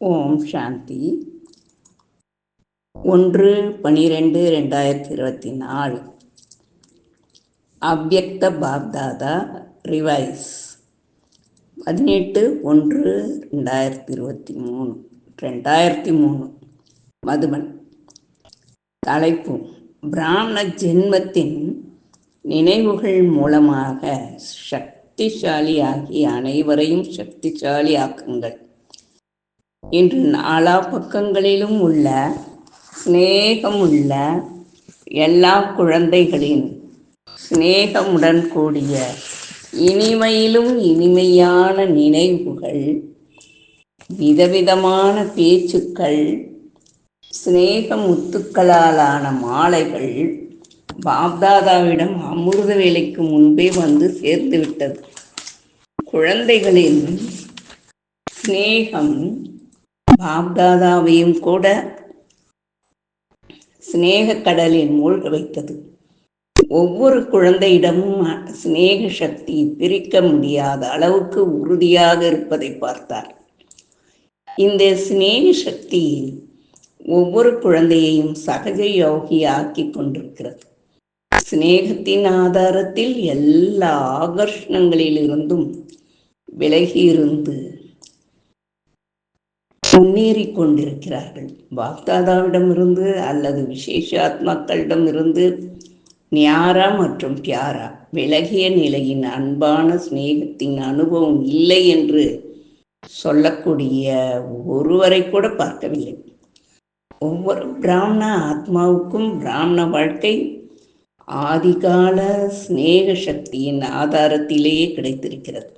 ஓம் சாந்தி. ஒன்று பனிரெண்டு ரெண்டாயிரத்தி இருபத்தி நாலு. அவ்யக்த பாப்தாதா ரிவைஸ். பதினெட்டு ஒன்று ரெண்டாயிரத்தி இருபத்தி மூணு. ரெண்டாயிரத்தி மூணு. மதுபன் தலைப்பு. பிராமண ஜென்மத்தின் நினைவுகள் மூலமாக சக்திசாலியாகி அனைவரையும் சக்திசாலி ஆக்குங்கள் இன்று நாலா பக்கங்களிலும் உள்ள சிநேகமுள்ள எல்லா குழந்தைகளின் சிநேகமுடன் கூடிய இனிமையிலும் இனிமையான நினைவுகள் விதவிதமான பேச்சுக்கள் சிநேக முத்துக்களாலான மாலைகள் பாப்தாதாவிடம் அமிர்த வேலைக்கு முன்பே வந்து சேர்ந்துவிட்டது. குழந்தைகளின் சிநேகம் பாப்தாதாவையும் கூட சிநேக கடலில் மூழ்க வைத்தது. ஒவ்வொரு குழந்தையிடமும் சிநேக சக்தி பிரிக்க முடியாத அளவுக்கு உறுதியாக இருப்பதை பார்த்தார். இந்த சிநேக சக்தி ஒவ்வொரு குழந்தையையும் சகஜ யோகி ஆக்கி கொண்டிருக்கிறது. சிநேகத்தின் ஆதாரத்தில் எல்லா ஆகர்ஷணங்களிலிருந்தும் விலகி இருந்து முன்னேறி கொண்டிருக்கிறார்கள் பாப்தாதாவிடமிருந்து அல்லது விசேஷ ஆத்மாக்களிடமிருந்து நியாரா மற்றும் பியாரா விலகிய நிலையின் அன்பான சிநேகத்தின் அனுபவம் இல்லை என்று சொல்லக்கூடிய ஒருவரை கூட பார்க்கவில்லை. ஒவ்வொரு பிராமண ஆத்மாவுக்கும் பிராமண வாழ்க்கை ஆதிகால சிநேக சக்தியின் ஆதாரத்திலேயே கிடைத்திருக்கிறது.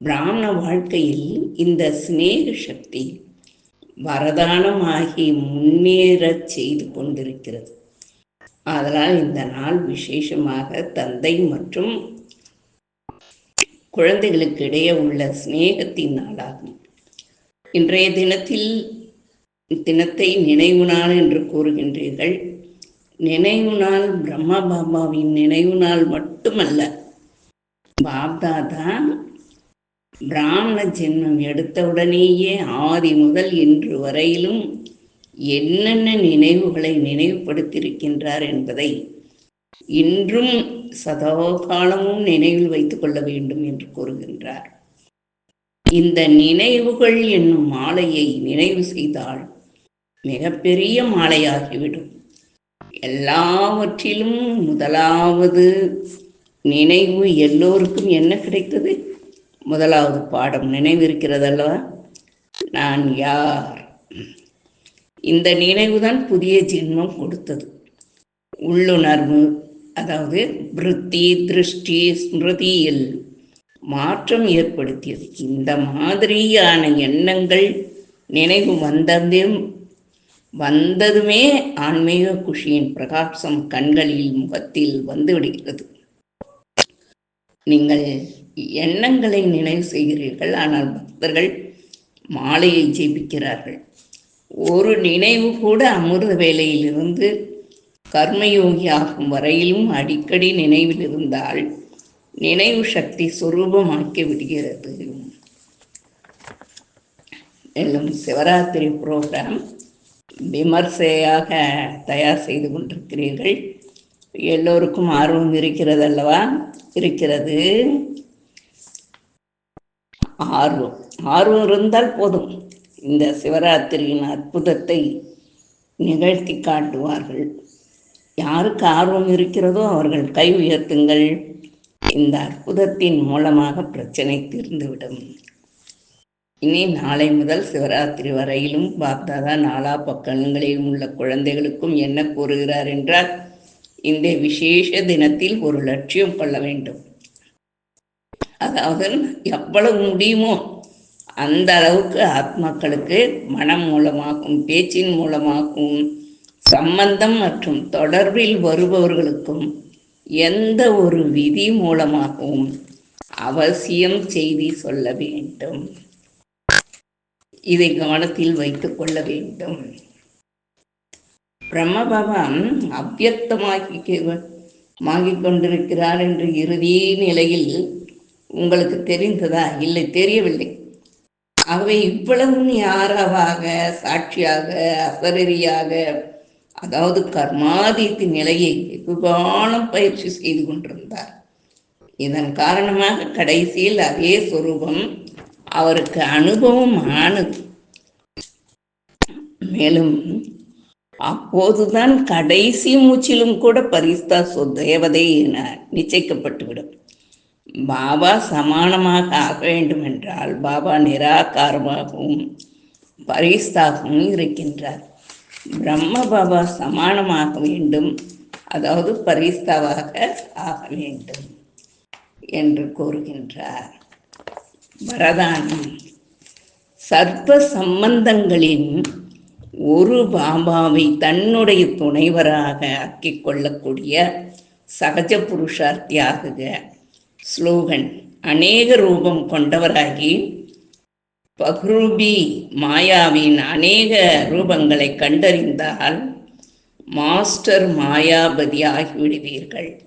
பிராமண வாழ்க்கையில் இந்த சிநேக சக்தி வரதானமாகி முன்னேறச் செய்து கொண்டிருக்கிறது. அதனால் இந்த நாள் விசேஷமாக தந்தை மற்றும் குழந்தைகளுக்கு இடையே உள்ள சிநேகத்தின் நாளாகும். இன்றைய தினத்தில் தினத்தை நினைவு நாள் என்று கூறுகின்றீர்கள். நினைவு நாள் பிரம்மா பாபாவின் நினைவு நாள் மட்டுமல்ல பாப்தாதா பிராமண ஜென்மம் எடுத்தவுடனேயே ஆதி முதல் இன்று வரையிலும் என்னென்ன நினைவுகளை நினைவுபடுத்தியிருக்கின்றார் என்பதை இன்றும் சதா காலமும் நினைவில் வைத்துக் கொள்ள வேண்டும் என்று கூறுகின்றார். இந்த நினைவுகள் என்னும் மாலையை நினைவு செய்தால் மிகப்பெரிய மாலையாகிவிடும். எல்லாவற்றிலும் முதலாவது நினைவு எல்லோருக்கும் என்ன கிடைத்தது? முதலாவது பாடம் நினைவிருக்கிறதல்லவா? நான் யார்? இந்த நினைவுதான் புதிய ஜென்மம் கொடுத்தது. உள்ளுணர்வு அதாவது விருத்தி திருஷ்டி ஸ்மிருதியில் மாற்றம் ஏற்படுத்தியது. இந்த மாதிரியான எண்ணங்கள் நினைவு வந்ததும் வந்ததுமே ஆன்மீக குஷியின் பிரகாசம் கண்களில் முகத்தில் வந்து விடுகிறது. நீங்கள் எண்ணங்களை நினைவு செய்கிறீர்கள். ஆனால் பக்தர்கள் மாலையை ஜெபிக்கிறார்கள். ஒரு நினைவு கூட அமிர்த வேலையிலிருந்து கர்மயோகி ஆகும் வரையிலும் அடிக்கடி நினைவில் இருந்தால் நினைவு சக்தி சுரூபமாக்கி விடுகிறது. மேலும் சிவராத்திரி புரோகிராம் விமர்சையாக தயார் செய்து கொண்டிருக்கிறீர்கள். எல்லோருக்கும் ஆர்வம் இருக்கிறது அல்லவா இருக்கிறது. ஆர்வம். ஆர்வம் இருந்தால் போதும். இந்த சிவராத்திரியின் அற்புதத்தை நிகழ்த்தி காட்டுவார்கள். யாருக்கு ஆர்வம் இருக்கிறதோ அவர்கள் கை உயர்த்துங்கள். இந்த அற்புதத்தின் மூலமாக பிரச்சனை தீர்ந்துவிடும். இனி நாளை முதல் சிவராத்திரி வரையிலும் பாப்தாதா நாலா பக்கங்களிலும் உள்ள குழந்தைகளுக்கும் என்ன கூறுகிறார் என்றால் இந்த விசேஷ தினத்தில் ஒரு லட்சியம் கொள்ள வேண்டும். அதாவது எவ்வளவு முடியுமோ அந்த அளவுக்கு ஆத்மாக்களுக்கு மனம் மூலமாகவும் பேச்சின் மூலமாகவும் சம்பந்தம் மற்றும் தொடர்பில் வருபவர்களுக்கும் எந்த ஒரு விதி மூலமாகவும் அவசியம் செய்தி சொல்ல வேண்டும். இதை கவனத்தில் வைத்துக் கொள்ள வேண்டும். பிரம்மபவம் அவ்வியக்தமாகி மாகிக் கொண்டிருக்கிறார் என்று இறுதி நிலையில் உங்களுக்கு தெரிந்ததா? இல்லை தெரியவில்லை. ஆகவே இவ்வளவும் யாராவாக சாட்சியாக அசரரியாக அதாவது கர்மாதித்து நிலையை வெகுகாலம் பயிற்சி செய்து கொண்டிருந்தார். இதன் காரணமாக கடைசியில் அதே சொரூபம் அவருக்கு அனுபவம் ஆனது. மேலும் அப்போதுதான் கடைசி மூச்சிலும் கூட பரிஸ்தா தேவதை என நிச்சயிக்கப்பட்டுவிடும். பாபா சமானமாக ஆக வேண்டும் என்றால் பாபா நிராகாரமாகவும் பரிஸ்தாகவும் இருக்கின்றார். பிரம்ம பாபா சமானமாக வேண்டும் அதாவது பரிஸ்தாவாக ஆக வேண்டும் என்று கூறுகின்றார். வரதானம். சர்வ சம்பந்தங்களின் ஒரு பாபாவை தன்னுடைய துணைவராக ஆக்கிக் கொள்ளக்கூடிய சகஜ புருஷார்த்தியாகுக. ஸ்லோகன் அநேக ரூபம் கொண்டவராகி பஹ்ரூபி மாயாவின் அநேக ரூபங்களை கண்டறிந்தால் மாஸ்டர் மாயாபதி ஆகிவிடுவீர்கள்.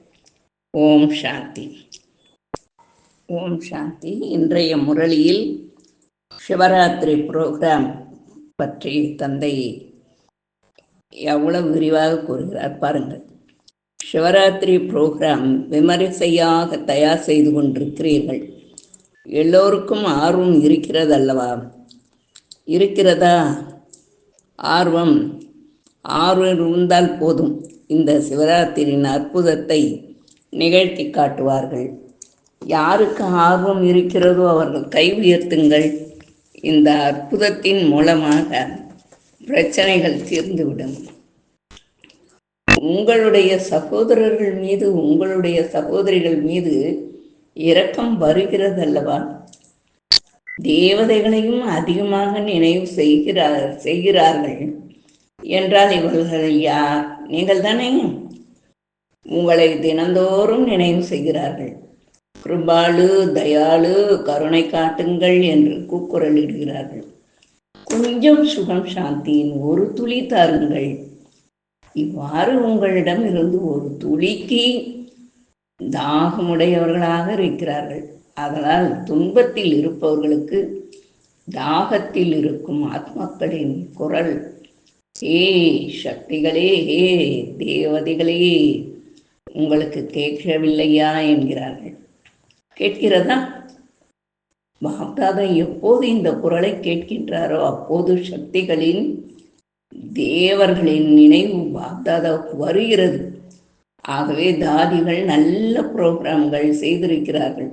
ஓம் சாந்தி. ஓம் சாந்தி. இன்றைய முரளியில் சிவராத்திரி புரோகிராம் பற்றி தந்தை எவ்வளவு விரிவாக கூறுகிறார் பாருங்கள். சிவராத்திரி புரோகிராம் விமரிசையாக தயார் செய்து கொண்டிருக்கிறீர்கள். எல்லோருக்கும் ஆர்வம் இருக்கிறது அல்லவா இருக்கிறதா? ஆர்வம் ஆர்வம் இருந்தால் போதும். இந்த சிவராத்திரியின் அற்புதத்தை நிகழ்த்தி காட்டுவார்கள். யாருக்கு ஆர்வம் இருக்கிறதோ அவர்கள் கை உயர்த்துங்கள். இந்த அற்புதத்தின் மூலமாக பிரச்சனைகள் தீர்ந்துவிடும். உங்களுடைய சகோதரர்கள் மீது உங்களுடைய சகோதரிகள் மீது இரக்கம் வருகிறது அல்லவா தேவதைகளையும் அதிகமாக நினைவு செய்கிறார் செய்கிறார்கள். என்றால் இவர்கள் யார்? நீங்கள் தானே உங்களை தினந்தோறும் நினைவு செய்கிறார்கள். கிருபாலு தயாளு கருணை காட்டுங்கள் என்று கூக்குரலிடுகிறார்கள். கொஞ்சம் சுகம் சாந்தியின் ஒரு துளி தாருங்கள். இவ்வாறு உங்களிடம் இருந்து ஒரு துளிக்கு தாகமுடையவர்களாக இருக்கிறார்கள். அதனால் துன்பத்தில் இருப்பவர்களுக்கு தாகத்தில் இருக்கும் ஆத்மாக்களின் குரல் ஏ சக்திகளே ஏ தேவதைகளே உங்களுக்கு கேட்கவில்லையா? என்கிறார்கள். கேட்கிறதா? பாப்தாதா எப்போது இந்த குரலை கேட்கின்றாரோ அப்போது சக்திகளின் தேவர்களின் நினைவு பாப்தாதாவுக்கு வருகிறது. ஆகவே தாதிகள் நல்ல புரோகிராம்கள் செய்திருக்கிறார்கள்.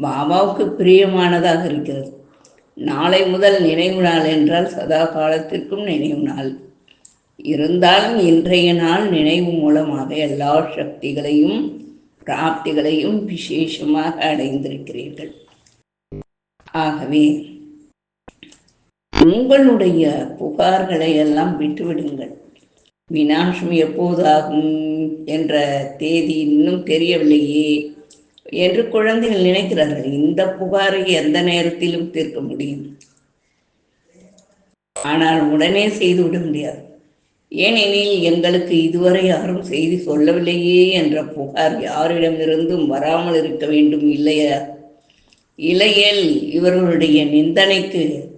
பாபாவுக்கு பிரியமானதாக இருக்கிறது. நாளை முதல் நினைவு நாள் என்றால் சதா காலத்திற்கும் நினைவு நாள். இருந்தாலும் இன்றைய நாள் நினைவு மூலமாக எல்லா சக்திகளையும் பிராப்திகளையும் விசேஷமாக அடைந்திருக்கிறீர்கள். ஆகவே உங்களுடைய புகார்களை எல்லாம் விட்டுவிடுங்கள் வினாசம் எப்போதாகும் என்ற தேதி இன்னும் தெரியவில்லையே என்று குழந்தைகள் நினைக்கிறார்கள். இந்த புகாரை எந்த நேரத்திலும் தீர்க்க முடியும். ஆனால் உடனே செய்துவிட முடியாது. ஏனெனில் எங்களுக்கு இதுவரை யாரும் செய்தி சொல்லவில்லையே என்ற புகார் யாரிடமிருந்தும் வராமல் இருக்க வேண்டும் இல்லையா? இலையில் இவர்களுடைய நிந்தனைக்கு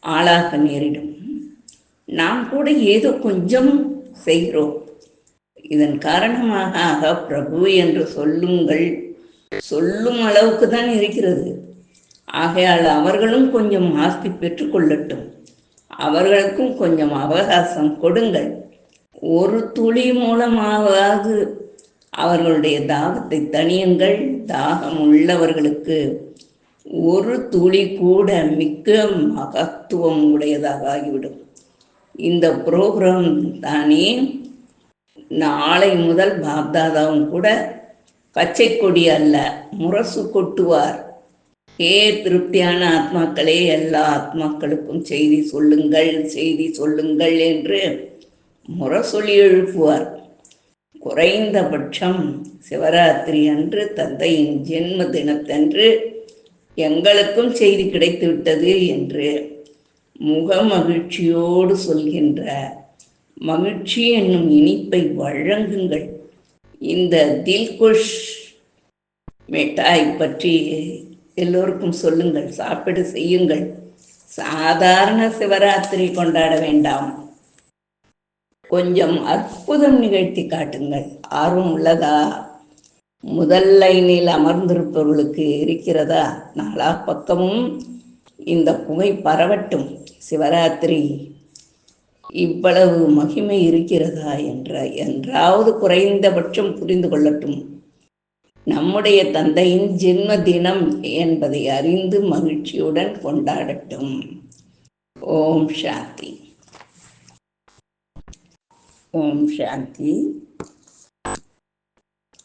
ஆளாக நேரிடும். நாம் கூட ஏதோ கொஞ்சம் செய்கிறோம். இதன் காரணமாக ஆக பிரபு என்று சொல்லுங்கள். சொல்லும் அளவுக்கு தான் இருக்கிறது. ஆகையால் அவர்களும் கொஞ்சம் ஆஸ்தி பெற்றுக்கொள்ளட்டும் அவர்களுக்கும் கொஞ்சம் அவகாசம் கொடுங்கள். ஒரு துளி மூலமாவது அவர்களுடைய தாகத்தை தணியுங்கள். தாகம் உள்ளவர்களுக்கு ஒரு துளி கூட மிக்க மகத்துவம் உடையதாக ஆகிவிடும். இந்த புரோகிராம் தானே நாளை முதல் பாப்தாதாவும் கூட பச்சை கொடி அல்ல முரசு கொட்டுவார். ஏ திருப்தியான ஆத்மாக்களே எல்லா ஆத்மாக்களுக்கும் செய்தி சொல்லுங்கள் செய்தி சொல்லுங்கள் என்று முரசொலி எழுப்புவார். குறைந்தபட்சம் சிவராத்திரி அன்று தந்தையின் ஜென்ம தினத்தன்று எங்களுக்கும் செய்தி கிடைத்துவிட்டது என்று முக மகிழ்ச்சியோடு சொல்கின்ற மகிழ்ச்சி என்னும் இனிப்பை வழங்குங்கள். இந்த தில்குஷ் மிட்டாய் பற்றி எல்லோருக்கும் சொல்லுங்கள் சாப்பிடு செய்யுங்கள். சாதாரண சிவராத்திரி கொண்டாட வேண்டாம். கொஞ்சம் அற்புதம் நிகழ்த்தி காட்டுங்கள். ஆர்வம் உள்ளதா? முதல் லைனில் அமர்ந்திருப்பவர்களுக்கு இருக்கிறதா? நாலா பக்கமும் இந்த புகை பரவட்டும். சிவராத்திரி இவ்வளவு மகிமை இருக்கிறதா? என்ற என்றாவது குறைந்தபட்சம் புரிந்து கொள்ளட்டும். நம்முடைய தந்தையின் ஜென்ம தினம் என்பதை அறிந்து மகிழ்ச்சியுடன் கொண்டாடட்டும். ஓம் சாந்தி. ஓம் சாந்தி.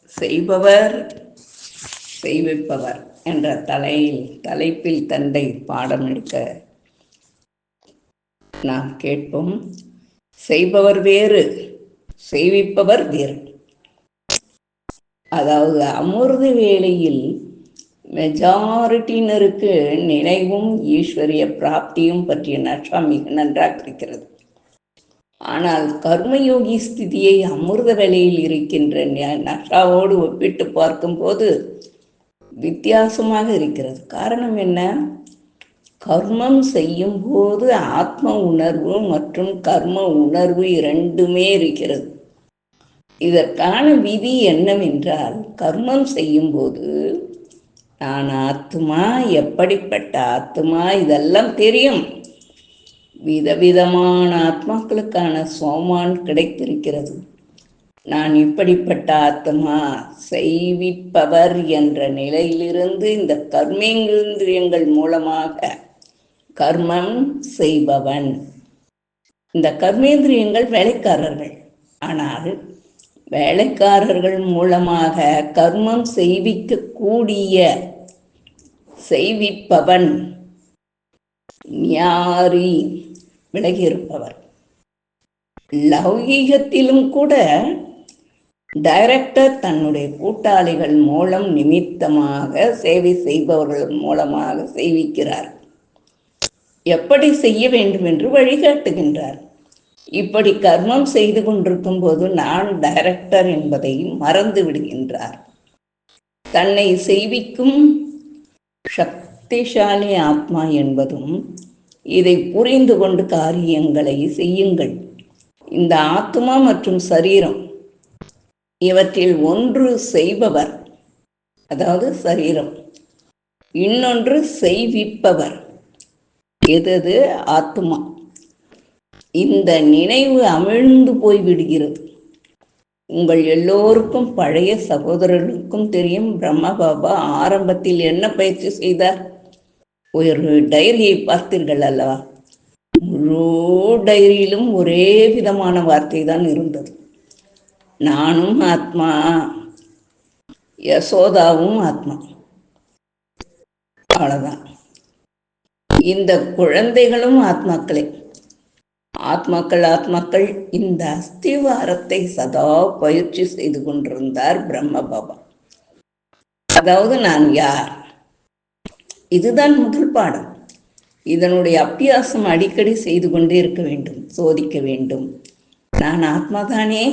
செய்பவர் செய்விப்பவர் என்ற தலையில் தலைப்பில் தந்தை பாடம் எடுக்க நாம் கேட்போம். செய்பவர் வேறு செய்விப்பவர் வேறு. அதாவது அமிர்த வேளையில் மெஜாரிட்டினருக்கு நினைவும் ஈஸ்வரிய பிராப்தியும் பற்றிய நஷா மிக நன்றாக இருக்கிறது ஆனால் கர்மயோகி ஸ்திதியை அமிர்த வேளையில் இருக்கின்ற நஷாவோடு ஒப்பிட்டு பார்க்கும்போது வித்தியாசமாக இருக்கிறது. காரணம் என்ன? கர்மம் செய்யும் போது ஆத்ம உணர்வு மற்றும் கர்ம உணர்வு இரண்டுமே இருக்கிறது. இதற்கான விதி என்னவென்றால் கர்மம் செய்யும்போது நான் ஆத்துமா எப்படிப்பட்ட ஆத்துமா இதெல்லாம் தெரியும். விதவிதமான ஆத்மாக்களுக்கான சோமான் கிடைத்திருக்கிறது. நான் இப்படிப்பட்ட ஆத்மா செய்விப்பவர் என்ற நிலையிலிருந்து இந்த கர்மேந்திரியங்கள் மூலமாக கர்மம் செய்பவன். இந்த கர்மேந்திரியங்கள் வேலைக்காரர்கள். ஆனால் வேலைக்காரர்கள் மூலமாக கர்மம் செய்விக்கக்கூடிய செய்விப்பவன் ஞாரி விலகியிருப்பவர். லௌகீகத்திலும் கூட டைரக்டர் தன்னுடைய கூட்டாளிகள் மூலம் நிமித்தமாக சேவை செய்பவர்கள் மூலமாக செய்விக்கிறார். எப்படி செய்ய வேண்டும் என்று வழிகாட்டுகின்றார். இப்படி கர்மம் செய்து கொண்டிருக்கும் போது நான் டைரக்டர் என்பதை மறந்து விடுகின்றார். தன்னை செய்விக்கும் சக்திசாலி ஆத்மா என்பதும் இதை புரிந்து கொண்டு காரியங்களை செய்யுங்கள். இந்த ஆத்மா மற்றும் சரீரம் இவற்றில் ஒன்று செய்பவர் அதாவது சரீரம். இன்னொன்று செய்விப்பவர். எது ஆத்மா. இந்த நினைவு அமிழ்ந்து போய் விடுகிறது. உங்கள் எல்லோருக்கும் பழைய சகோதரர்களுக்கும் தெரியும் பிரம்ம பாபா ஆரம்பத்தில் என்ன பயிற்சி செய்தார்? ஒரு டைரியை பார்த்தீர்கள் அல்லவா? முழு டைரியிலும் ஒரே விதமான வார்த்தை தான் இருந்தது. நானும் ஆத்மா யசோதாவும் ஆத்மா. அவ்வளவுதான். இந்த குழந்தைகளும் ஆத்மாக்களே. ஆத்மாக்கள் ஆத்மாக்கள் இந்த அஸ்திவாரத்தை சதா பயிற்சி செய்து கொண்டிருந்தார் பிரம்ம பாபா. அதாவது நான் யார்? இதுதான் முதல் பாடம். இதனுடைய அபியாசம் அடிக்கடி செய்து கொண்டே இருக்க வேண்டும் சோதிக்க வேண்டும். நான் ஆத்மாதானே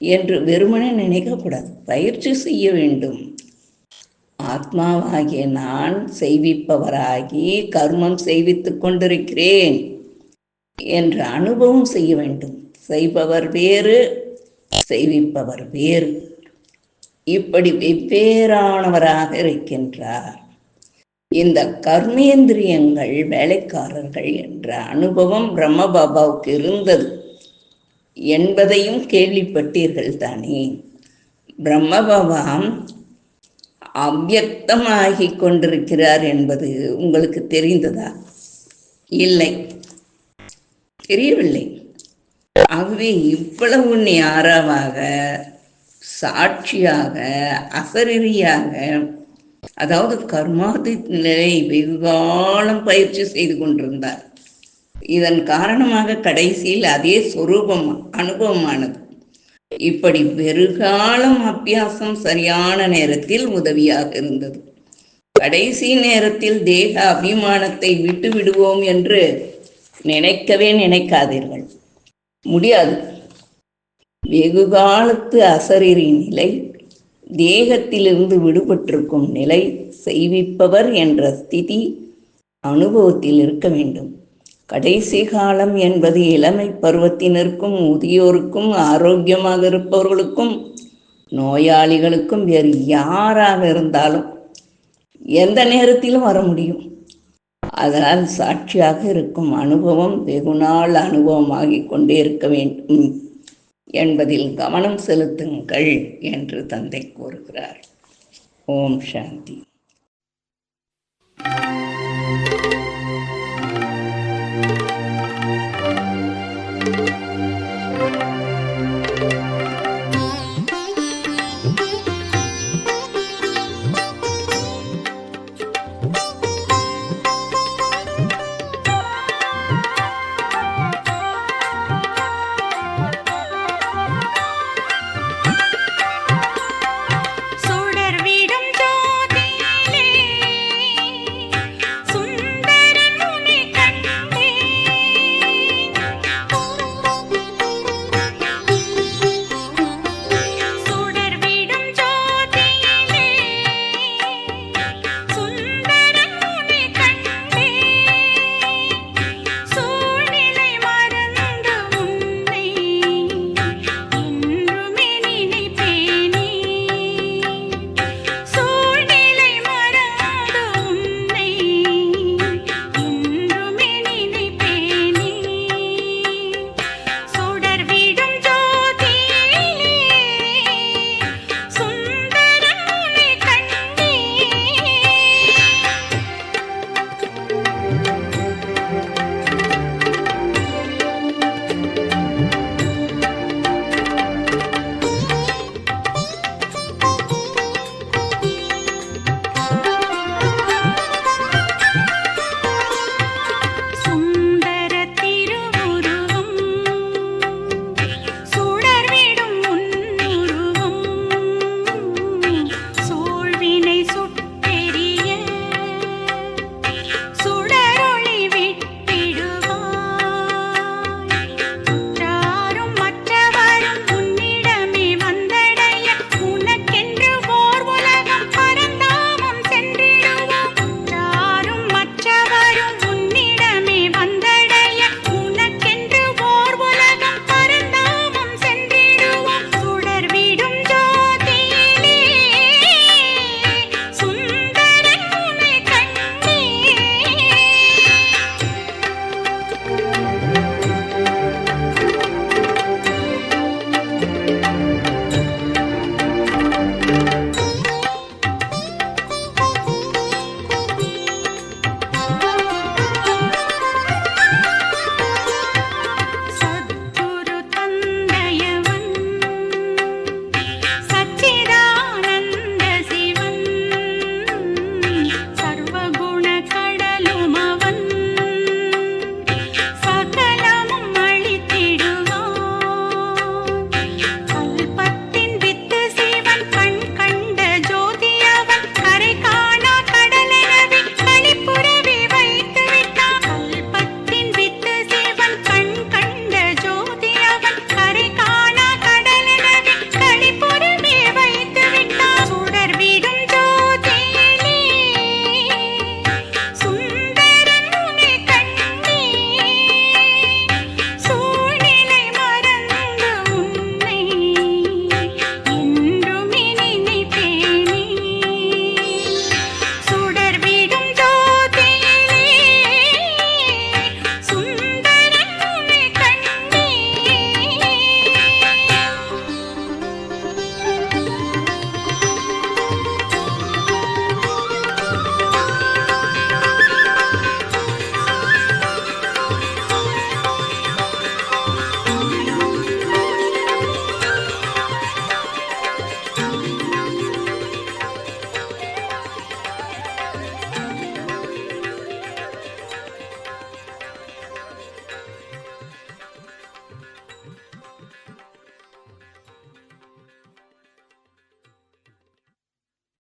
என்று வெறுமனே நினைக்கக்கூடாது பயிற்சி செய்ய வேண்டும். ஆத்மாவாகிய நான் செய்விப்பவராகி கர்மம் செய்வித்துக் கொண்டிருக்கிறேன். என்ற அனுபவம் செய்ய வேண்டும். செய்பவர் வேறு செய்விப்பவர் வேறு. இப்படி வெவ்வேறானவராக இருக்கின்றார். இந்த கர்மேந்திரியங்கள் வேலைக்காரர்கள் என்ற அனுபவம் பிரம்ம பாபாவுக்கு இருந்தது. என்பதையும் கேள்விப்பட்டீர்கள் தானே. பிரம்ம பாபா கொண்டிருக்கிறார் என்பது உங்களுக்கு தெரிந்ததா? இல்லை. தெரியவில்லை. ஆகவே இவ்வளவு நேரமாக சாட்சியாக அசரீரியாக அதாவது கர்மாதி நிலை வெகுகாலம் பயிற்சி செய்து கொண்டிருந்தார். இதன் காரணமாக கடைசியில் அதே சொரூபம் அனுபவமானது. இப்படி வெறுகாலம் அபியாசம் சரியான நேரத்தில் உதவியாக இருந்தது. கடைசி நேரத்தில் தேக அபிமானத்தை விட்டு விடுவோம் என்று நினைக்கவே நினைக்காதீர்கள். முடியாது. வெகு காலத்து அசரீரின் நிலை தேகத்திலிருந்து விடுபட்டிருக்கும் நிலை செய்விப்பவர் என்ற ஸ்திதி அனுபவத்தில் இருக்க வேண்டும். கடைசி காலம் என்பது இளமை பருவத்தினருக்கும் முதியோருக்கும் ஆரோக்கியமாக இருப்பவர்களுக்கும் நோயாளிகளுக்கும் வேறு யாராக இருந்தாலும் எந்த நேரத்திலும் வர முடியும். அதனால் சாட்சியாக இருக்கும் அனுபவம் வெகுநாள் அனுபவமாகிக் கொண்டே இருக்க வேண்டும் என்பதில் கவனம் செலுத்துங்கள் என்று தந்தை கூறுகிறார். ஓம் சாந்தி.